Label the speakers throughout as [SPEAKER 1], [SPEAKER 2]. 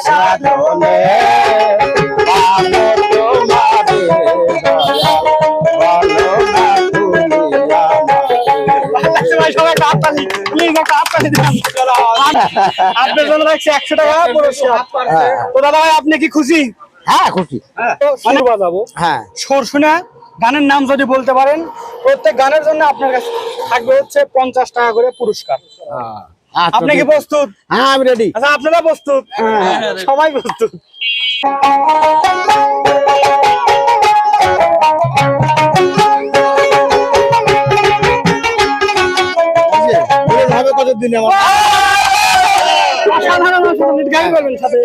[SPEAKER 1] সাধনে তোমারে
[SPEAKER 2] সবাই আপনার জন্য রাখছি একশো টাকা পুরস্কার তো দাদা ভাই আপনি কি খুশি
[SPEAKER 1] হ্যাঁ খুশি।
[SPEAKER 2] মানে বাজাবো
[SPEAKER 1] হ্যাঁ।
[SPEAKER 2] সুর শুনে গানের নাম যদি বলতে পারেন প্রত্যেক গানের জন্য আপনার কাছে থাকবে হচ্ছে পঞ্চাশ টাকা করে পুরস্কার। আপনি কি প্রস্তুত?
[SPEAKER 1] হ্যাঁ আমি রেডি
[SPEAKER 2] আচ্ছা আপনারা প্রস্তুত? সবাই প্রস্তুত?
[SPEAKER 1] কতদিন
[SPEAKER 2] সাধারণ অসাধারণ গান সাথে।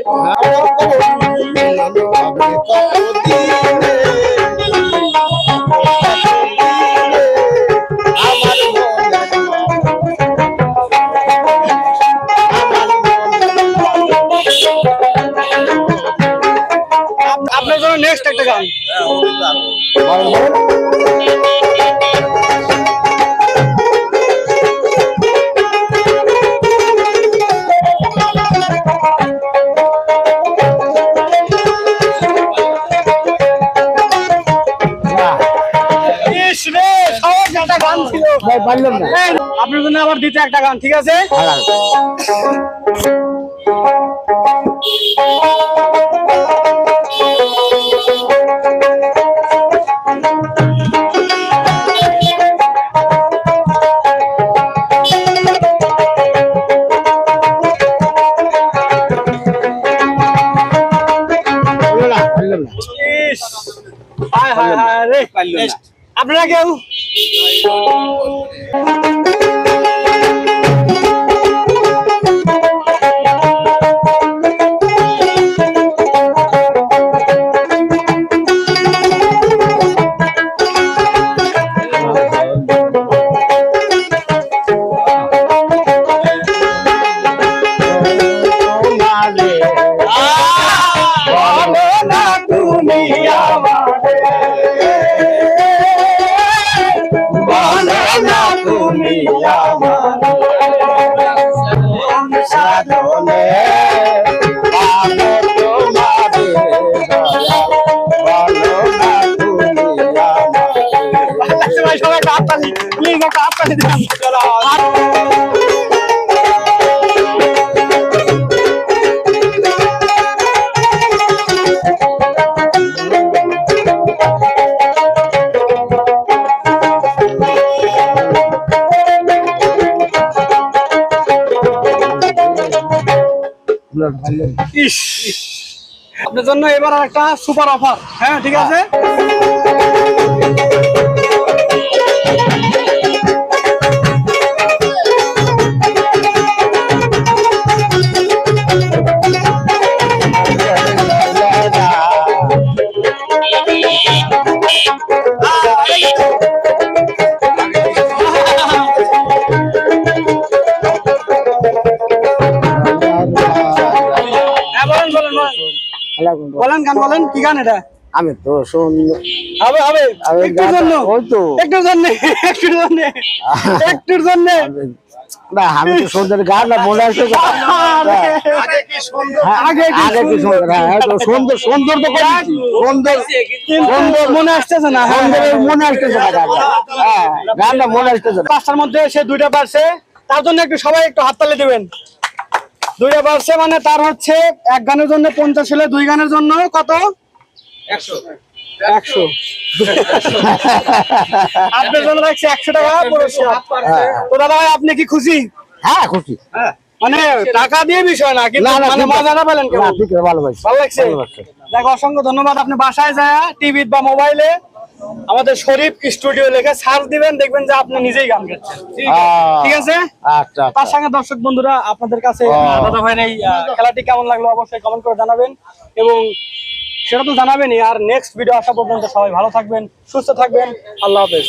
[SPEAKER 2] জন্য একটা গান। এই, আপনার জন্য আবার দিতে একটা গান ঠিক আছে? আপনারা কেউ?
[SPEAKER 1] সাধনে পাবো তোমারে দয়া বলো না তুমি আমারে
[SPEAKER 2] ভাই সবাই একটা হাততালি প্লিজ একটা হাততালি দেন ইস। আপনার জন্য এবার একটা সুপার অফার হ্যাঁ ঠিক আছে? বলেন গান বলেন কি গান এটা?
[SPEAKER 1] আমি তো
[SPEAKER 2] হবে হবে একটুর জন্য।
[SPEAKER 1] ওই তো।
[SPEAKER 2] একটুর জন্য একটুর জন্য একটুর জন্য।
[SPEAKER 1] না আমি তো সুন্দর গান না মনে আসছে তো।
[SPEAKER 2] আগে কি
[SPEAKER 1] হ্যাঁ, আগে কি সুন্দর হ্যাঁ হ্যাঁ, তো সুন্দর সুন্দর তো সুন্দর
[SPEAKER 2] মনে আসতেছে না হ্যাঁ,
[SPEAKER 1] সুন্দরের মনে আসতেছে না গানটা। হ্যাঁ গানটা মনে আসতেছে না।
[SPEAKER 2] পাঁচটার মধ্যে সে দুইটা পারছে তার জন্য একটু সবাই একটু হাততালি দিবেন। দুইটা পারছে মানে তার হচ্ছে এক গানের জন্য পঞ্চাশ হলে দুই গানের জন্য কত? একশো। আপনার জন্য রাখছি একশো টাকা তো দাদা ভাই আপনি কি খুশি?
[SPEAKER 1] হ্যাঁ খুশি।
[SPEAKER 2] মানে টাকা দিয়ে বিষয় না কিন্তু
[SPEAKER 1] না না
[SPEAKER 2] মানে। পেলেন
[SPEAKER 1] না,
[SPEAKER 2] কেমন?
[SPEAKER 1] ঠিক আছে ভালো
[SPEAKER 2] লাগছে।
[SPEAKER 1] ভালো লাগছে।
[SPEAKER 2] দেখ অসংখ্য ধন্যবাদ। আপনি বাসায় যায় টিভি বা মোবাইলে আমাদের শরীফ স্টুডিও লেখে সার্চ দিবেন দেখবেন যে আপনি নিজেই গান গাচ্ছেন। ঠিক আছে?
[SPEAKER 1] আচ্ছা
[SPEAKER 2] তার
[SPEAKER 1] আচ্ছা
[SPEAKER 2] সঙ্গে দর্শক বন্ধুরা আপনাদের কাছে দাদা ভাইয়ের এই খেলাটি কেমন লাগল অবশ্যই কমেন্ট করে জানাবেন। এবং সেটা তো জানাবেনই। আর নেক্সট ভিডিও আসা পর্যন্ত সবাই ভালো থাকবেন সুস্থ থাকবেন। আল্লাহ হাফেজ।